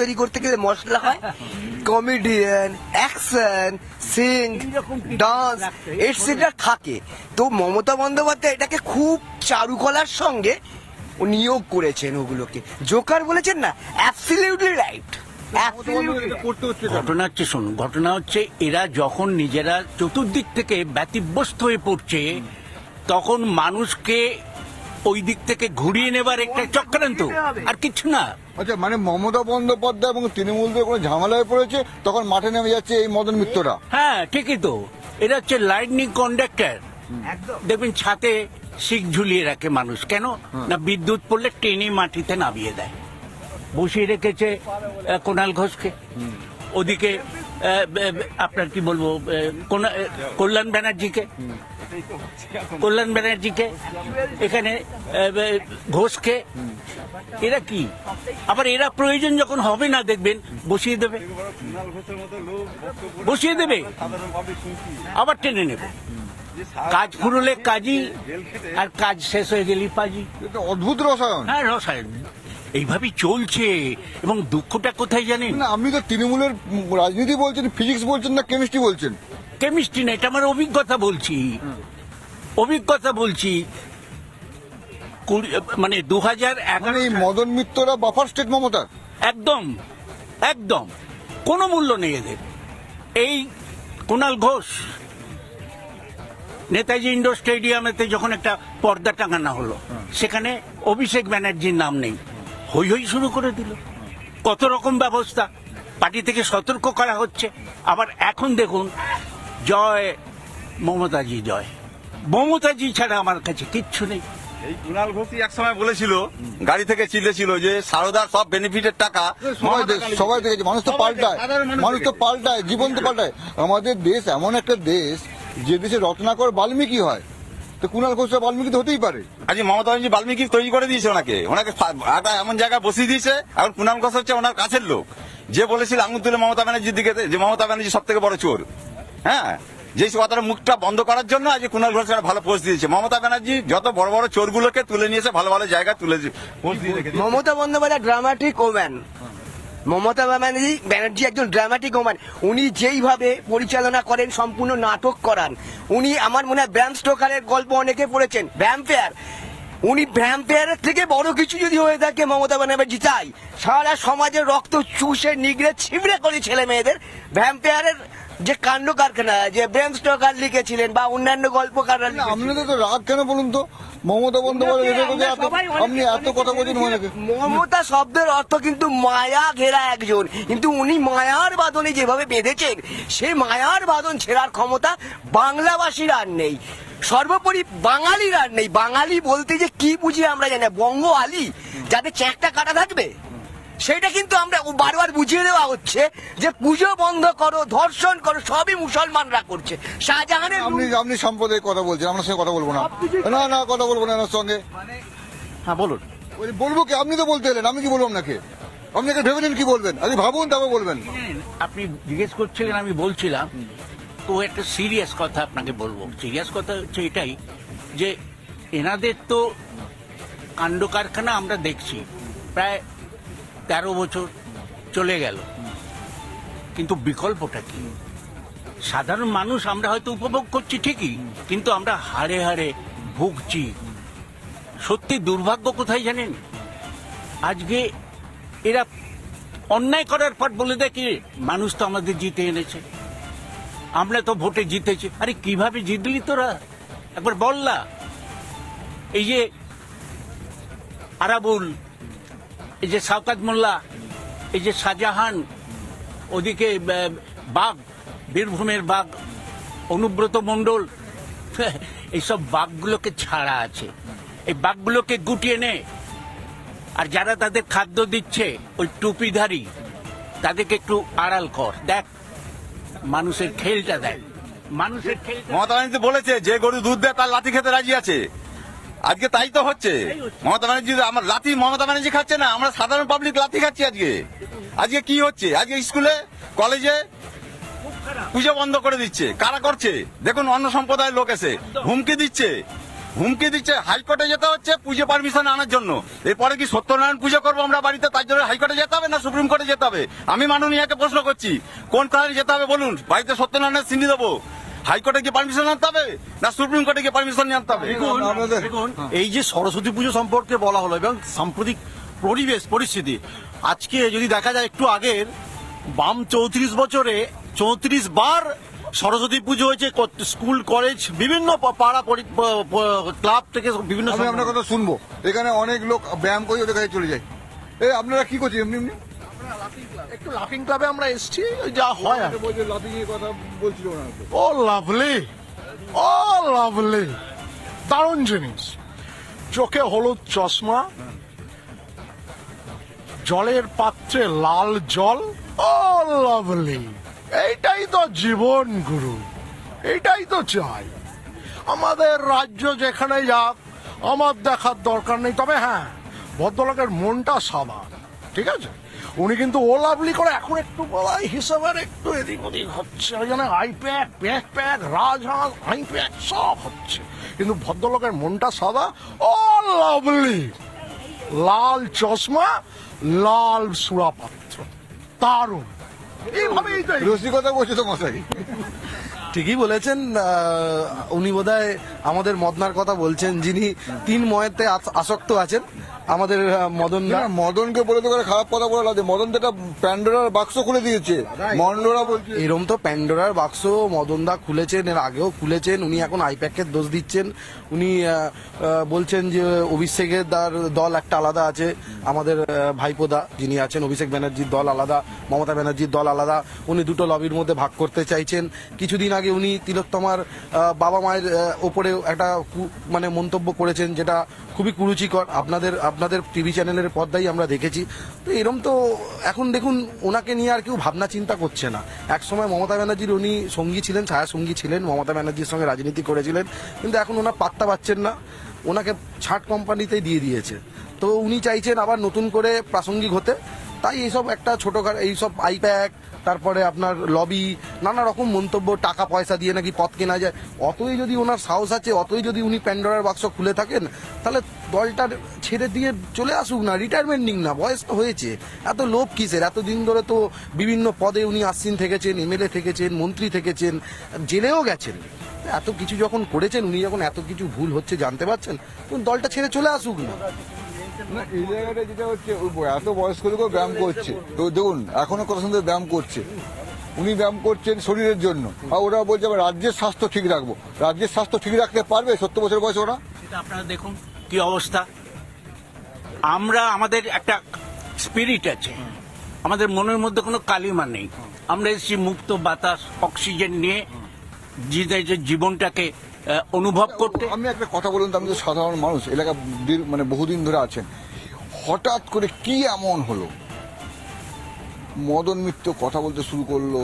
তৈরি করতে গেলে মশলা হয়। Comedian action sing dance et cetera থাকে। তো মমতা বন্দ্যোপাধ্যায় এটাকে খুব চারুকলার সঙ্গে ও নিয়োগ করেছেন ওগুলোকে। জোকার বলেছেন না অ্যাবসলিউটলি রাইট ঘটনা হচ্ছে শুনুন ঘটনা হচ্ছে এরা যখন নিজেরা চতুর্দিক থেকে ব্যতিব্যস্ত হয়ে পড়ছে তখন মানুষকে ওই দিক থেকে ঘুরিয়ে নেবার একটা চক্রান্ত। আর কিছু না। আচ্ছা মানে মমতা বন্দ্যোপাধ্যায় এবং তৃণমূলদের কোনো ঝামেলায় পড়েছে? তখন মাঠে নেমে যাচ্ছে এই মদন মিত্ররা। হ্যাঁ ঠিকই তো। এটা হচ্ছে লাইটনিং কন্ডাক্টর দেখবেন ছাতে শিখ ঝুলিয়ে রাখে মানুষ। কেন? না বিদ্যুৎ পড়লে টেনে মাটিতে নামিয়ে দেয়। বসিয়ে রেখেছে কোণাল ঘোষকে। ওদিকে আপনার কি বলব কল্যাণ ব্যানার্জিকে। কল্যাণ ব্যানার্জিকে এখানে ঘোষকে। এরা কি? আবার এরা প্রয়োজন যখন হবে না দেখবেন বসিয়ে দেবে। বসিয়ে দেবে? আবার টেনে নেবে। কাজ ফুরলে কাজই আর কাজ শেষ হয়ে গেলি পাজি। অদ্ভুত রসায়ন। হ্যাঁ রসায়ন। এইভাবেই চলছে এবং দুঃখটা কোথায় জানেন? না আপনি তো তৃণমূলের রাজনীতি বলছেন ফিজিক্স বলছেন না কেমিস্ট্রি বলছেন। কেমিস্ট্রি না এটা আমার অভিজ্ঞতা বলছি। অভিজ্ঞতা বলছি মানে দু হাজার মানে এগারো মদন মিত্ররা বাফার স্টেট মমতার? একদম একদম। কোনো মূল্য নেই এদের। এই কুণাল ঘোষ নেতাজি ইন্ডোর স্টেডিয়ামেতে যখন একটা পর্দা টাঙানো হলো সেখানে অভিষেক ব্যানার্জির নাম নেই। হই হই শুরু করে দিল। কত রকম ব্যবস্থা। পার্টি থেকে সতর্ক করা হচ্ছে। আবার এখন দেখুন জয় মমতাজি জয়। মমতাজি ছাড়া আমার কাছে কিচ্ছু নেই। এই কুণাল ঘোষই এক সময় বলেছিল গাড়ি থেকে চিল্লেছিল যে সারদার সব বেনিফিটের টাকা সবাই দেখ- সবাই দেখেছে মানুষ তো পাল্টায়। মানুষ তো পাল্টায় জীবন তো পাল্টায়। আমাদের দেশ এমন একটা দেশ যে দেশে রত্নাকর বাল্মীকি হয়। তো কুণাল ঘোষ বাল্মীকি তো হতেই পারে। আজকে মমতা ব্যানার্জি বাল্মীকি তৈরি করে দিয়েছে ওনাকে। ওনাকে একটা এমন জায়গায় বসিয়ে দিয়েছে এখন কুণাল ঘোষ হচ্ছে ওনার কাছের লোক। যে বলেছিল আঙুল তুলে মমতা ব্যানার্জির দিকে যে মমতা ব্যানার্জি সব থেকে বড় চোর। হ্যাঁ? যে কথাটা মুখটা বন্ধ করার জন্য আজ কুণাল ঘোষ ভালো পোস্ট দিয়েছে। মমতা ব্যানার্জি যত বড় বড় চোরগুলোকে তুলে নিয়েছে ভালো ভালো জায়গায় তুলে মমতা বন্দ্যোপাধ্যায় ড্রামাটিক ওম্যান মমতা ব্যানার্জি ব্যানার্জি একজন ড্রামাটিক ওম্যান উনি যেইভাবে পরিচালনা করেন, সম্পূর্ণ নাটক করান। উনি আমার মনে হয় ব্যাম স্টোকারের গল্প অনেকে পড়েছেন। ভ্যাম্পেয়ার উনি ভ্যাম্পেয়ারের থেকে বড় কিছু যদি হয়ে থাকে, মমতা ব্যানার্জি চাই সারা সমাজের রক্ত চুষে, নিগড়ে ছিবড়ে করে ছেলে মেয়েদের ভ্যাম্পেয়ারের যে কাণ্ড কারখানা যে ব্রেন স্টোকার লিখেছিলেন বা অন্যান্য গল্পকাররা। আপনাদের তো রাগ কেন বলুন তো? মমতা বন্দ্যোপাধ্যায় আপনি এত কথা বলছেন মমতা শব্দের অর্থ কিন্তু মায়া ঘেরা একজন। কিন্তু উনি মায়ার বাঁধনে যেভাবে বেঁধেছেন সে মায়ার বাঁধন ছেড়ার ক্ষমতা বাংলাবাসীর আর নেই। সর্বোপরি বাঙালির আর নেই। বাঙালি বলতে যে কি বুঝি আমরা জানি বঙ্গ আলী যাদের চ্যাকটা কাটা থাকবে? সেটা কিন্তু আমরা বারবার বুঝিয়ে দেওয়া হচ্ছে যে পুজো বন্ধ করো ধর্ষণ করো সবই মুসলমানরা করছে। শাহজাহানের আপনি আপনি সম্প্রদায়ের কথা বলছেন আপনার সঙ্গে কথা বলব না। না না কথা বলব না আপনার সঙ্গে। হ্যাঁ বলুন। বলি, বলব কি? আপনি তো বলতে এলেন আমি কি বলব আপনাকে? আপনি একটা ভেবেছেন কি বলবেন। আরে ভাবুন তারপর বলবেন। আপনি জিজ্ঞেস করছিলেন আমি বলছিলাম তো একটা সিরিয়াস কথা আপনাকে বলব। সিরিয়াস কথা হচ্ছে এটাই যে এনাদের তো কাণ্ড কারখানা আমরা দেখছি। প্রায় তেরো বছর চলে গেল। কিন্তু বিকল্পটা কি? সাধারণ মানুষ আমরা হয়তো উপভোগ করছি ঠিকই, কিন্তু আমরা হাড়ে হাড়ে ভুগছি। সত্যি দুর্ভাগ্য কোথায় জানেন? আজকে এরা অন্যায় করার পর বলে দেখি মানুষ তো আমাদের জিতে এনেছে। আমরা তো ভোটে জিতেছি। আরে কীভাবে জিতলি তোরা? একবার বললা এই যে আরাবুল এই যে সাউকাত মোল্লা, এই যে শাহজাহান, ওদিকে বাঘ, বীরভূমের বাঘ, অনুব্রত মণ্ডল, এইসব বাঘগুলোকে ছাড়া আছে। এই বাঘগুলোকে গুটিয়ে নে। আর যারা তাদের খাদ্য দিচ্ছে, ওই টুপিধারী, তাদেরকে একটু আড়াল কর। দেখ, মানুষের খেলটা দেখ। মানুষের খেলটা মমতা বলেছে, যে গরু দুধ দেয়, তার লাথি খেতে রাজি আছে। আজকে তাই তো হচ্ছে। মমতা ব্যানার্জি আমার লাথি মমতা ব্যানার্জি খাচ্ছে না আমরা সাধারণ পাবলিক লাথি খাচ্ছি আজকে। আজকে কি হচ্ছে? আজকে স্কুলে কলেজে পুজো বন্ধ করে দিচ্ছে। কারা করছে? দেখুন অন্য সম্প্রদায়ের লোক এসে হুমকি দিচ্ছে। হুমকি দিচ্ছে হাইকোর্টে যেতে হচ্ছে পুজো পারমিশন আনার জন্য। এরপরে কি সত্যনারায়ণ পুজো করব আমরা বাড়িতে? তার জন্য হাইকোর্টে যেতে হবে না সুপ্রিম কোর্টে যেতে হবে? আমি মাননীয়াকে প্রশ্ন করছি কোন কারণে যেতে হবে বলুন? বাড়িতে সত্যনারায়ণের সিন্ডি দেবো। হাইকোর্টে কি পারমিশন আনতে হবে? না সুপ্রিম কোর্টে কি পারমিশন নিয়ে আনতে হবে? দেখুন এই যে সরস্বতী পুজো সম্পর্কে বলা হলো এবং সাম্প্রতিক পরিবেশ পরিস্থিতি আজকে যদি দেখা যায় একটু আগের বাম চৌত্রিশ বছরে চৌত্রিশ বার সরস্বতী পুজো হয়েছে স্কুল কলেজ বিভিন্ন পা- পাড়া ক্লাব থেকে বিভিন্ন আপনার কথা শুনব। এখানে অনেক লোক ব্যায়াম করে ওদের কাছে চলে যায়। এই আপনারা কি করছেন? এমনি এমনি? একটু লাফিং ক্লাবে আমরা এসেছি যা হয় আর লাফিং এর কথা বলছিল ও লাভলি ও লাভলি দারুণ জিনিস। চোখে হলুদ চশমা জলের পাত্রে লাল জল ও লাভলি এইটাই তো জীবন গুরু। এইটাই তো চাই। আমাদের রাজ্য যেখানে যাক আমার দেখার দরকার নেই। তবে হ্যাঁ ভদ্রলোকের মনটা সাদা। ঠিক আছে? উনি কিন্তু ও লাভলি করে এখন একটু বলাই হিসাবের একটু এদিক ওদিক হচ্ছে। ওই জন্য আই প্যাক প্যাক প্যাক রাজহাঁস আই প্যাক সব হচ্ছে। কিন্তু ভদ্রলোকের মনটা সাদা। ও লাভলি লাল চশমা লাল সুরাপাত্র। দারুণ। এইভাবেই তো রসিকতা বলছে তো মশাই। ঠিকই বলেছেন আহ, উনি বোধহয় আমাদের মদনার কথা বলছেন যিনি তিন ময়েতে আসক্ত আছেন। আমাদের মদন দা না, মদনকে বলে তো খারাপ কথা বলে লাগে মদন তো একটা প্যান্ডোরার বাক্স খুলে দিয়েছে। মন্ডরা বলছে এরম তো প্যান্ডোরার বাক্স মদন দা খুলেছেন এর আগেও খুলেছেন উনি এখন আইপ্যাকের দোষ দিচ্ছেন। উনি বলছেন যে অভিষেকের দার দল একটা আলাদা আছে। আমাদের ভাইপোদা যিনি আছেন অভিষেক ব্যানার্জির দল আলাদা মমতা ব্যানার্জির দল আলাদা উনি দুটো লবির মধ্যে ভাগ করতে চাইছেন। কিছুদিন আগে উনি তিলোত্তমার বাবা মায়ের ওপরে একটা কু- মানে মন্তব্য করেছেন যেটা খুবই কুরুচিকর। আপনাদের আপনাদের টিভি চ্যানেলের পর্দাই আমরা দেখেছি। তো এরম তো এখন দেখুন, ওনাকে নিয়ে আর কেউ ভাবনা চিন্তা করছে না। এক সময় মমতা ব্যানার্জির উনি সঙ্গী ছিলেন ছায়া সঙ্গী ছিলেন, মমতা ব্যানার্জির সঙ্গে রাজনীতি করেছিলেন, কিন্তু এখন ওনার পাত্তা পাচ্ছেন না। ওনাকে ছাট কোম্পানিতেই দিয়ে দিয়েছে। তো উনি চাইছেন আবার নতুন করে প্রাসঙ্গিক হতে। তাই এইসব একটা ছোটখাটো, এইসব আইপ্যাক তারপরে আপনার লবি নানা রকম মন্তব্য, টাকা পয়সা দিয়ে নাকি পথ কেনা যায়। অতই যদি ওনার সাহস আছে, অতই যদি উনি প্যান্ডোরার বাক্স খুলে থাকেন, তাহলে দলটা ছেড়ে দিয়ে চলে আসুক না রিটায়ারমেন্ট নিক না, বয়স তো হয়েছে। এত লোভ কিসের? এতদিন ধরে তো বিভিন্ন পদে উনি আসীন থেকেছেন এমএলএ থেকেছেন, মন্ত্রী থেকেছেন, জেলেও গেছেন। এত কিছু যখন করেছেন, উনি যখন এত কিছু ভুল হচ্ছে, জানতে পারছেন? দলটা ছেড়ে চলে আসুক না। না, এই জায়গাটা যেটা হচ্ছে এত বয়স্ক লোকও ব্যায়াম করছে। তো দেখুন, এখনও কত সুন্দর ব্যায়াম করছে। উনি ব্যায়াম করছেন শরীরের জন্য। আর ওরা বলছে আবার রাজ্যের স্বাস্থ্য ঠিক রাখব। রাজ্যের স্বাস্থ্য ঠিক রাখতে পারবে সত্তর বছর বয়স ওরা? আপনারা দেখুন, কি অবস্থা। আমরা, আমাদের একটা স্পিরিট আছে। আমাদের মনের মধ্যে কোনো কালিমা নেই। আমরা এসেছি মুক্ত বাতাস, অক্সিজেন নিয়ে যে জীবনটাকে অনুভব করতে? আমি একটা কথা বলুন তো আমি তো সাধারণ মানুষ এলাকা মানে বহুদিন ধরে আছেন। হঠাৎ করে কি এমন হলো? মদন মিত্র কথা বলতে শুরু করল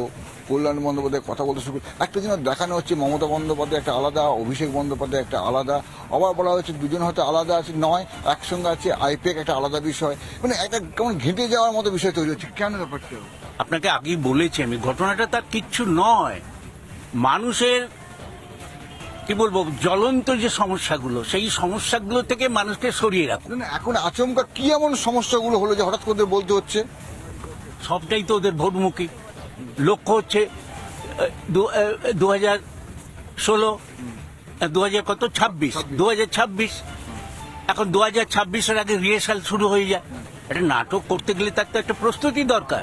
কল্যাণ বন্দ্যোপাধ্যায় কথা বলতে শুরু করল। একটা জিনিস দেখানো হচ্ছে মমতা বন্দ্যোপাধ্যায় একটা আলাদা অভিষেক বন্দ্যোপাধ্যায় একটা আলাদা আবার বলা হচ্ছে দুজন হয়তো আলাদা আছে নয় একসঙ্গে আছে আইপিএক একটা আলাদা বিষয়। মানে একটা কেমন ঘেঁটে যাওয়ার মতো বিষয় তৈরি হচ্ছে। কেন ব্যাপারটা? আপনাকে আগেই বলেছি আমি ঘটনাটা তার কিচ্ছু নয়। মানুষের কি বলব জ্বলন্ত যে সমস্যাগুলো সেই সমস্যাগুলো থেকে মানুষকে সরিয়ে রাখুন। না, না, এখন আচমকা কি এমন সমস্যাগুলো হলো যে হঠাৎ করে ওদের বলতে হচ্ছে? সবটাই তো ওদের ভোটমুখী। লক্ষ্য হচ্ছে দু হাজার ষোলো দু হাজার কত? ছাব্বিশ। দু হাজার ছাব্বিশ। এখন দু হাজার ছাব্বিশের আগে রিহার্সাল শুরু হয়ে যায়। একটা নাটক করতে গেলে তার তো একটা প্রস্তুতি দরকার।